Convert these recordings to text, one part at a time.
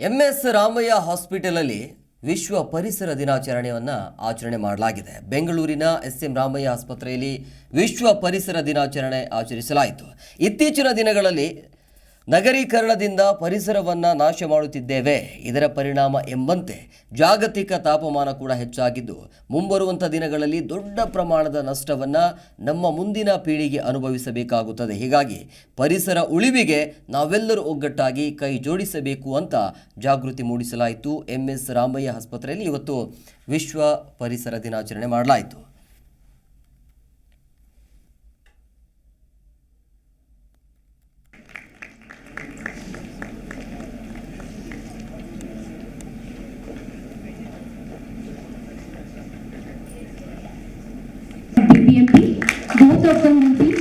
M S Ramaiah ಹಾಸ್ಪಿಟಲಲ್ಲಿ ವಿಶ್ವ ಪರಿಸರ ದಿನಾಚರಣೆಯನ್ನು ಆಚರಣೆ ಮಾಡಲಾಗಿದೆ. ಬೆಂಗಳೂರಿನ ಎಸ್ ಎಂ ರಾಮಯ್ಯ ಆಸ್ಪತ್ರೆಯಲ್ಲಿ ವಿಶ್ವ ಪರಿಸರ ದಿನಾಚರಣೆ ಆಚರಿಸಲಾಯಿತು. ಇತ್ತೀಚಿನ ದಿನಗಳಲ್ಲಿ ನಗರೀಕರಣದಿಂದ ಪರಿಸರವನ್ನು ನಾಶ ಮಾಡುತ್ತಿದ್ದೇವೆ. ಇದರ ಪರಿಣಾಮ ಎಂಬಂತೆ ಜಾಗತಿಕ ತಾಪಮಾನ ಕೂಡ ಹೆಚ್ಚಾಗಿದ್ದು, ಮುಂಬರುವಂಥ ದಿನಗಳಲ್ಲಿ ದೊಡ್ಡ ಪ್ರಮಾಣದ ನಷ್ಟವನ್ನು ನಮ್ಮ ಮುಂದಿನ ಪೀಳಿಗೆ ಅನುಭವಿಸಬೇಕಾಗುತ್ತದೆ. ಹೀಗಾಗಿ ಪರಿಸರ ಉಳಿವಿಗೆ ನಾವೆಲ್ಲರೂ ಒಗ್ಗಟ್ಟಾಗಿ ಕೈ ಜೋಡಿಸಬೇಕು ಅಂತ ಜಾಗೃತಿ ಮೂಡಿಸಲಾಯಿತು. ಎಂ ಎಸ್ ರಾಮಯ್ಯ ಆಸ್ಪತ್ರೆಯಲ್ಲಿ ಇವತ್ತು ವಿಶ್ವ ಪರಿಸರ ದಿನಾಚರಣೆ ಮಾಡಲಾಯಿತು. Of will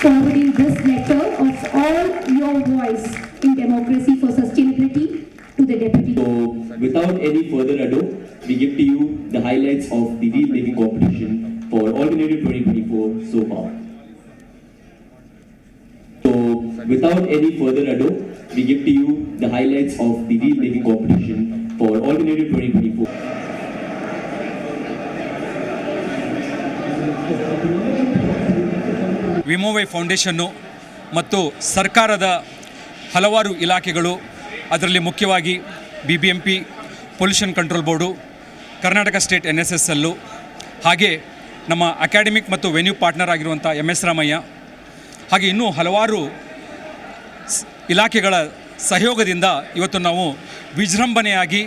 forwarding this letter of all your voice in democracy for sustainability to the deputy. So, without any further ado, we give to you the highlights of the wheel making competition for Alternative 2024 so far. So, without any further ado, we give to you the highlights of the wheel making competition for Alternative 2024. ವಿಮೋವೈ ಫೌಂಡೇಶನ್ನು ಮತ್ತು ಸರ್ಕಾರದ ಹಲವಾರು ಇಲಾಖೆಗಳು, ಅದರಲ್ಲಿ ಮುಖ್ಯವಾಗಿ B B M P pollution control board, Karnataka state N S S ಎಲ್ಲು ಹಾಗೆ ನಮ್ಮ ಅಕಾಡೆಮಿಕ್ ಮತ್ತು ವೆನ್ಯೂ ಪಾರ್ಟ್ನರ್ ಆಗಿರುವಂಥ ಎಂ ಎಸ್ ರಾಮಯ್ಯ, ಹಾಗೆ ಇನ್ನೂ ಹಲವಾರು ಇಲಾಖೆಗಳ ಸಹಯೋಗದಿಂದ ಇವತ್ತು ನಾವು ವಿಜೃಂಭಣೆಯಾಗಿ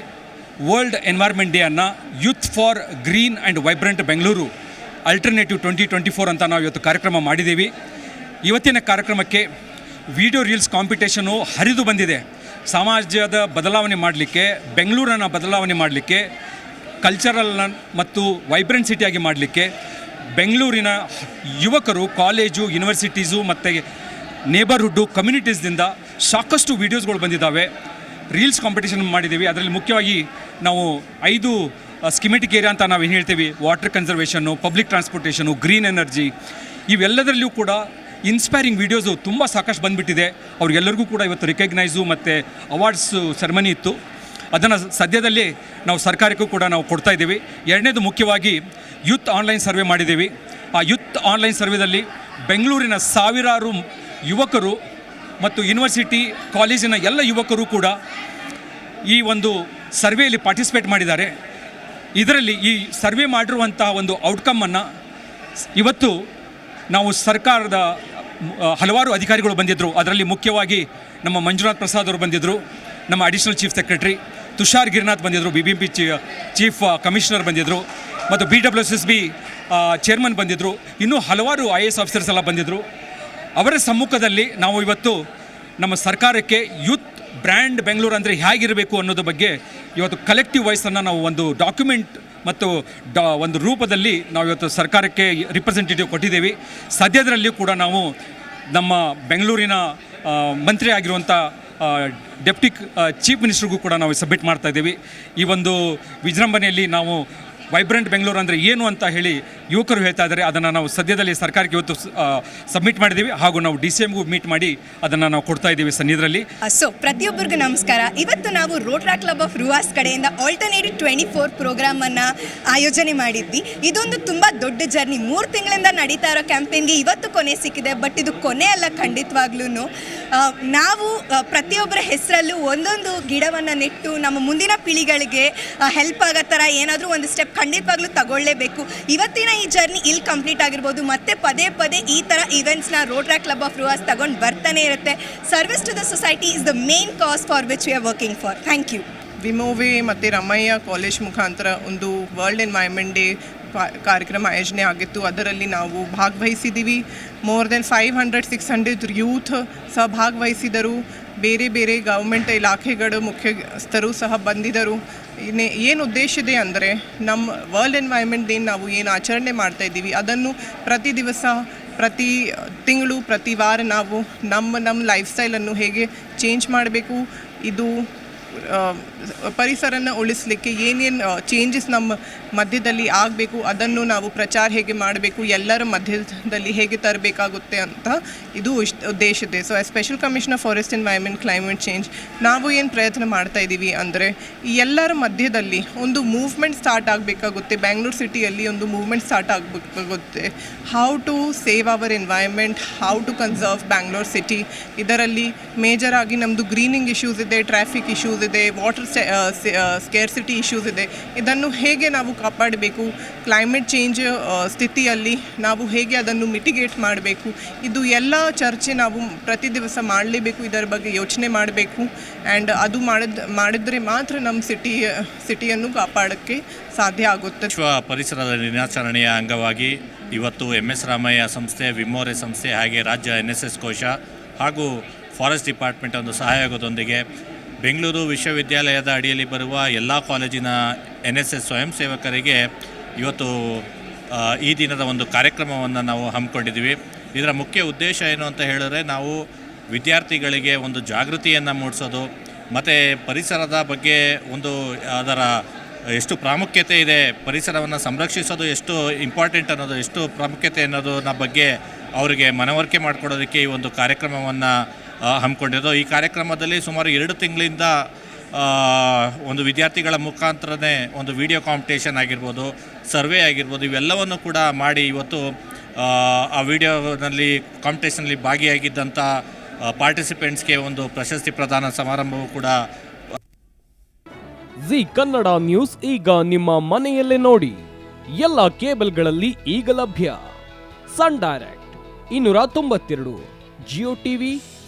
ವರ್ಲ್ಡ್ ಎನ್ವೈರ್ಮೆಂಟ್ ಡೇ ಅನ್ನು youth for green and vibrant Bengaluru alternative twenty twenty four ಅಂತ ನಾವು ಇವತ್ತು ಕಾರ್ಯಕ್ರಮ ಮಾಡಿದ್ದೀವಿ. ಇವತ್ತಿನ ಕಾರ್ಯಕ್ರಮಕ್ಕೆ ವಿಡಿಯೋ ರೀಲ್ಸ್ ಕಾಂಪಿಟೇಷನು ಹರಿದು ಬಂದಿದೆ. ಸಮಾಜದ ಬದಲಾವಣೆ ಮಾಡಲಿಕ್ಕೆ, ಬೆಂಗಳೂರನ್ನು ಬದಲಾವಣೆ ಮಾಡಲಿಕ್ಕೆ ಕಲ್ಚರಲ್ ಮತ್ತು ವೈಬ್ರೆಂಟ್ ಸಿಟಿಯಾಗಿ ಮಾಡಲಿಕ್ಕೆ ಬೆಂಗಳೂರಿನ ಯುವಕರು ಕಾಲೇಜು ಯೂನಿವರ್ಸಿಟೀಸು ಮತ್ತು ನೇಬರ್ಹುಡ್ಡು ಕಮ್ಯುನಿಟೀಸ್ದಿಂದ ಸಾಕಷ್ಟು ವೀಡಿಯೋಸ್ಗಳು ಬಂದಿದ್ದಾವೆ. ರೀಲ್ಸ್ ಕಾಂಪಿಟೇಷನ್ ಮಾಡಿದ್ದೀವಿ. ಅದರಲ್ಲಿ ಮುಖ್ಯವಾಗಿ ನಾವು ಐದು ಸ್ಕಿಮೆಟಿಕ್ ಏರಿಯಾ ಅಂತ ನಾವು ಏನು ಹೇಳ್ತೀವಿ? Water ಕನ್ಸರ್ವೇಷನ್ನು public transportation green energy ಇವೆಲ್ಲದರಲ್ಲೂ ಕೂಡ ಇನ್ಸ್ಪೈರಿಂಗ್ ವೀಡಿಯೋಸು ತುಂಬ ಸಾಕಷ್ಟು ಬಂದುಬಿಟ್ಟಿದೆ. ಅವ್ರಿಗೆಲ್ಲರಿಗೂ ಕೂಡ ಇವತ್ತು ರಿಕಗ್ನೈಸು ಮತ್ತು ಅವಾರ್ಡ್ಸು ಸೆರೆಮನಿ ಇತ್ತು. ಅದನ್ನು ಸದ್ಯದಲ್ಲಿ ನಾವು ಸರ್ಕಾರಕ್ಕೂ ಕೂಡ ನಾವು ಕೊಡ್ತಾ ಇದ್ದೀವಿ. ಎರಡನೇದು ಮುಖ್ಯವಾಗಿ ಯೂತ್ ಆನ್ಲೈನ್ ಸರ್ವೆ ಮಾಡಿದ್ದೀವಿ. ಆ ಯೂತ್ ಆನ್ಲೈನ್ ಸರ್ವೆದಲ್ಲಿ ಬೆಂಗಳೂರಿನ ಸಾವಿರಾರು ಯುವಕರು ಮತ್ತು ಯೂನಿವರ್ಸಿಟಿ ಕಾಲೇಜಿನ ಎಲ್ಲ ಯುವಕರು ಕೂಡ ಈ ಒಂದು ಸರ್ವೆಯಲ್ಲಿ ಪಾರ್ಟಿಸಿಪೇಟ್ ಮಾಡಿದ್ದಾರೆ. ಇದರಲ್ಲಿ ಈ ಸರ್ವೆ ಮಾಡಿರುವಂತಹ ಒಂದು ಔಟ್ಕಮ್ಮನ್ನು ಇವತ್ತು ನಾವು ಸರ್ಕಾರದ ಹಲವಾರು ಅಧಿಕಾರಿಗಳು ಬಂದಿದ್ದರು ಅದರಲ್ಲಿ ಮುಖ್ಯವಾಗಿ ನಮ್ಮ ಮಂಜುನಾಥ್ ಪ್ರಸಾದ್ ಅವರು ಬಂದಿದ್ದರು ನಮ್ಮ additional chief secretary Tushar Girnath ಬಂದಿದ್ದರು B B P chief commissioner ಬಂದಿದ್ದರು ಮತ್ತು B W S S B chairman ಬಂದಿದ್ದರು ಇನ್ನೂ ಹಲವಾರು ಐ ಎ ಎಸ್ ಆಫೀಸರ್ಸ್ ಎಲ್ಲ ಬಂದಿದ್ದರು ಅವರ ಸಮ್ಮುಖದಲ್ಲಿ ನಾವು ಇವತ್ತು ನಮ್ಮ ಸರ್ಕಾರಕ್ಕೆ ಯೂತ್ ಬ್ರ್ಯಾಂಡ್ ಬೆಂಗಳೂರು ಅಂದರೆ ಹೇಗಿರಬೇಕು ಅನ್ನೋದ್ರ ಬಗ್ಗೆ ಇವತ್ತು ಕಲೆಕ್ಟಿವ್ ವಾಯ್ಸನ್ನು ನಾವು ಒಂದು ಡಾಕ್ಯುಮೆಂಟ್ ಮತ್ತು ಡಾ, ಒಂದು ರೂಪದಲ್ಲಿ ನಾವು ಇವತ್ತು ಸರ್ಕಾರಕ್ಕೆ ರಿಪ್ರೆಸೆಂಟೇಟಿವ್ ಕೊಟ್ಟಿದ್ದೀವಿ. ಸದ್ಯದರಲ್ಲಿಯೂ ಕೂಡ ನಾವು ನಮ್ಮ ಬೆಂಗಳೂರಿನ ಮಂತ್ರಿ ಆಗಿರುವಂಥ ಡೆಪ್ಟಿ ಚೀಫ್ ಮಿನಿಸ್ಟ್ರಿಗೂ ಕೂಡ ನಾವು ಸಬ್ಮಿಟ್ ಮಾಡ್ತಾ ಇದ್ದೀವಿ. ಈ ಒಂದು ವಿಜೃಂಭಣೆಯಲ್ಲಿ ನಾವು ವೈಬ್ರೆಂಟ್ ಬೆಂಗಳೂರು ಅಂದರೆ ಏನು ಅಂತ ಹೇಳಿ ಯುವಕರು ಹೇಳ್ತಾ ಇದ್ದಾರೆ. ಅದನ್ನು ನಾವು ಸದ್ಯದಲ್ಲಿ ಸರ್ಕಾರಕ್ಕೆ ಇವತ್ತು ಸಬ್ಮಿಟ್ ಮಾಡಿದ್ದೀವಿ. ಹಾಗೂ ನಾವು ಡಿ ಸಿ ಎಂಗೂ ಮೀಟ್ ಮಾಡಿ ಅದನ್ನು ನಾವು ಕೊಡ್ತಾ ಇದ್ದೀವಿ ಸನ್ನಿಧರಲ್ಲಿ ಸೊ ಪ್ರತಿಯೊಬ್ಬರಿಗೂ ನಮಸ್ಕಾರ. ಇವತ್ತು ನಾವು ರೋಟ್ರಾ ಕ್ಲಬ್ ಆಫ್ ರುವಾಸ್ ಕಡೆಯಿಂದ ಆಲ್ಟರ್ನೇಟಿವ್ ಟ್ವೆಂಟಿ ಫೋರ್ ಪ್ರೋಗ್ರಾಮನ್ನು ಆಯೋಜನೆ ಮಾಡಿದ್ವಿ. ಇದೊಂದು ತುಂಬ ದೊಡ್ಡ ಜರ್ನಿ ಮೂರು ತಿಂಗಳಿಂದ ನಡೀತಾ ಇರೋ ಕ್ಯಾಂಪೇನ್ಗೆ ಇವತ್ತು ಕೊನೆ ಸಿಕ್ಕಿದೆ. ಬಟ್ ಇದು ಕೊನೆ ಅಲ್ಲ ಖಂಡಿತವಾಗ್ಲೂ ನಾವು ಪ್ರತಿಯೊಬ್ಬರ ಹೆಸರಲ್ಲೂ ಒಂದೊಂದು ಗಿಡವನ್ನು ನೆಟ್ಟು ನಮ್ಮ ಮುಂದಿನ ಪೀಳಿಗೆಗಳಿಗೆ ಹೆಲ್ಪ್ ಆಗೋ ಥರ ಏನಾದರೂ ಒಂದು ಸ್ಟೆಪ್ ಖಂಡಿತವಾಗ್ಲೂ ತಗೊಳ್ಳೇಬೇಕು. ಇವತ್ತಿನ ಈ ಜರ್ನಿ ಇಲ್ಲಿ ಕಂಪ್ಲೀಟ್ ಆಗಿರ್ಬೋದು. ಮತ್ತೆ ಪದೇ ಪದೇ ಈ ಥರ ಇವೆಂಟ್ಸ್ನ ರೋಟ್ರಾ ಕ್ಲಬ್ ಆಫ್ ರುವಾಸ್ ತಗೊಂಡು ಬರ್ತಾನೆ ಇರುತ್ತೆ. Service to the society is the main cause for which we are working for thank you ವಿಮೋವಿ ಮತ್ತು ರಮಯ್ಯ ಕಾಲೇಜ್ ಮುಖಾಂತರ ಒಂದು ವರ್ಲ್ಡ್ ಎನ್ವೈರ್ಮೆಂಟ್ ಡೇ ಕಾರ್ಯಕ್ರಮ ಆಯೋಜನೆ ಆಗಿತ್ತು. ಅದರಲ್ಲಿ ನಾವು ಭಾಗವಹಿಸಿದ್ದೀವಿ. More than five hundred six hundred youth ಸಹ ಭಾಗವಹಿಸಿದರು ಬೇರೆ ಬೇರೆ ಗೌರ್ಮೆಂಟ್ ಇಲಾಖೆಗಳು ಮುಖ್ಯಸ್ಥರು ಸಹ ಬಂದಿದ್ದರು. ಇನ್ನೇ ಏನು ಉದ್ದೇಶ ಇದೆ ಅಂದರೆ ನಮ್ಮ ವರ್ಲ್ಡ್ ಎನ್ವೈರ್ಮೆಂಟ್ ಡೇ ನಾವು ಏನು ಆಚರಣೆ ಮಾಡ್ತಾ ಇದ್ದೀವಿ, ಅದನ್ನು ಪ್ರತಿ ದಿವಸ, ಪ್ರತಿ ತಿಂಗಳು, ಪ್ರತಿ ವಾರ ನಾವು ನಮ್ಮ ನಮ್ಮ ಲೈಫ್ ಸ್ಟೈಲನ್ನು ಹೇಗೆ ಚೇಂಜ್ ಮಾಡಬೇಕು? ಇದು ಪರಿಸರನ ಉಳಿಸಲಿಕ್ಕೆ ಏನೇನು ಚೇಂಜಸ್ ನಮ್ಮ ಮಧ್ಯದಲ್ಲಿ ಆಗಬೇಕು, ಅದನ್ನು ನಾವು ಪ್ರಚಾರ ಹೇಗೆ ಮಾಡಬೇಕು, ಎಲ್ಲರ ಮಧ್ಯದಲ್ಲಿ ಹೇಗೆ ತರಬೇಕಾಗುತ್ತೆ ಅಂತ ಇದು ಉದ್ದೇಶ ಇದೆ so special commissioner forest environment climate change ನಾವು ಏನು ಪ್ರಯತ್ನ ಮಾಡ್ತಾ ಇದ್ದೀವಿ ಅಂದರೆ ಎಲ್ಲರ ಮಧ್ಯದಲ್ಲಿ ಒಂದು ಮೂವ್ಮೆಂಟ್ ಸ್ಟಾರ್ಟ್ ಆಗಬೇಕಾಗುತ್ತೆ ಬ್ಯಾಂಗ್ಳೂರು ಸಿಟಿಯಲ್ಲಿ ಒಂದು movement start ಆಗಬೇಕಾಗುತ್ತೆ. How to save our environment how to conserve Bangalore city ಇದರಲ್ಲಿ ಮೇಜರ್ ಆಗಿ ನಮ್ಮದು ಗ್ರೀನಿಂಗ್ ಇಶ್ಯೂಸ್ ಇದೆ ಟ್ರಾಫಿಕ್ ಇಶ್ಯೂಸ್ ಇದೆ ವಾಟರ್ ಸ್ಕೇರ್ಸಿಟಿ ಇಶ್ಯೂಸ್ ಇದೆ. ಇದನ್ನು ಹೇಗೆ ನಾವು ಕಾಪಾಡಬೇಕು? ಕ್ಲೈಮೇಟ್ ಚೇಂಜ್ ಸ್ಥಿತಿಯಲ್ಲಿ ನಾವು ಹೇಗೆ ಅದನ್ನು ಮಿಟಿಗೇಟ್ ಮಾಡಬೇಕು? ಇದು ಎಲ್ಲ ಚರ್ಚೆ ನಾವು ಪ್ರತಿ ದಿವಸ ಮಾಡಲೇಬೇಕು, ಇದರ ಬಗ್ಗೆ ಯೋಚನೆ ಮಾಡಬೇಕು. ಆ್ಯಂಡ್ ಅದು ಮಾಡಿದ, ಮಾಡಿದರೆ ಮಾತ್ರ ನಮ್ಮ ಸಿಟಿ ಸಿಟಿಯನ್ನು ಕಾಪಾಡೋಕ್ಕೆ ಸಾಧ್ಯ ಆಗುತ್ತೆ. ವಿಶ್ವ ಪರಿಸರದ ದಿನಾಚರಣೆಯ ಅಂಗವಾಗಿ ಇವತ್ತು ಎಂ ಎಸ್ ರಾಮಯ್ಯ ಸಂಸ್ಥೆ, ವಿಮೋರೆ ಸಂಸ್ಥೆ ಹಾಗೆ ರಾಜ್ಯ ಎನ್ ಎಸ್ ಎಸ್ ಕೋಶ ಹಾಗೂ ಫಾರೆಸ್ಟ್ ಡಿಪಾರ್ಟ್ಮೆಂಟ್ ಒಂದು ಸಹಯೋಗದೊಂದಿಗೆ ಬೆಂಗಳೂರು ವಿಶ್ವವಿದ್ಯಾಲಯದ ಅಡಿಯಲ್ಲಿ ಬರುವ ಎಲ್ಲ ಕಾಲೇಜಿನ ಎನ್ ಎಸ್ ಎಸ್ ಸ್ವಯಂ ಸೇವಕರಿಗೆ ಇವತ್ತು ಈ ದಿನದ ಒಂದು ಕಾರ್ಯಕ್ರಮವನ್ನು ನಾವು ಹಮ್ಮಿಕೊಂಡಿದ್ದೀವಿ. ಇದರ ಮುಖ್ಯ ಉದ್ದೇಶ ಏನು ಅಂತ ಹೇಳಿದ್ರೆ ನಾವು ವಿದ್ಯಾರ್ಥಿಗಳಿಗೆ ಒಂದು ಜಾಗೃತಿಯನ್ನು ಮೂಡಿಸೋದು, ಮತ್ತು ಪರಿಸರದ ಬಗ್ಗೆ ಒಂದು, ಅದರ ಎಷ್ಟು ಪ್ರಾಮುಖ್ಯತೆ ಇದೆ, ಪರಿಸರವನ್ನು ಸಂರಕ್ಷಿಸೋದು ಎಷ್ಟು ಇಂಪಾರ್ಟೆಂಟ್ ಅನ್ನೋದು, ಎಷ್ಟು ಪ್ರಾಮುಖ್ಯತೆ ಅನ್ನೋದನ್ನ ಬಗ್ಗೆ ಅವರಿಗೆ ಮನವರಿಕೆ ಮಾಡಿಕೊಡೋದಕ್ಕೆ ಈ ಒಂದು ಕಾರ್ಯಕ್ರಮವನ್ನು ಹಮ್ಮಿಕೊಂಡಿರೋದು. ಈ ಕಾರ್ಯಕ್ರಮದಲ್ಲಿ ಸುಮಾರು ಎರಡು ತಿಂಗಳಿಂದ ಒಂದು ವಿದ್ಯಾರ್ಥಿಗಳ ಮುಖಾಂತರನೇ ಒಂದು ವಿಡಿಯೋ ಕಾಂಪಿಟೇಷನ್ ಆಗಿರ್ಬೋದು ಸರ್ವೆ ಆಗಿರ್ಬೋದು ಇವೆಲ್ಲವನ್ನು ಕೂಡ ಮಾಡಿ ಇವತ್ತು ಆ, ಆ ವಿಡಿಯೋನಲ್ಲಿ ಕಾಂಪಿಟೇಷನಲ್ಲಿ ಭಾಗಿಯಾಗಿದ್ದಂಥ ಪಾರ್ಟಿಸಿಪೆಂಟ್ಸ್ಗೆ ಒಂದು ಪ್ರಶಸ್ತಿ ಪ್ರದಾನ ಸಮಾರಂಭವು ಕೂಡ ಜಿ ಕನ್ನಡ ನ್ಯೂಸ್ ಈಗ ನಿಮ್ಮ ಮನೆಯಲ್ಲೇ ನೋಡಿ. ಎಲ್ಲ ಕೇಬಲ್ಗಳಲ್ಲಿ ಈಗ ಲಭ್ಯ. ಸನ್ ಡೈರೆಕ್ಟ್ ಇನ್ನೂರ ತೊಂಬತ್ತೆರಡು ಜಿಯೋ ಟಿವಿ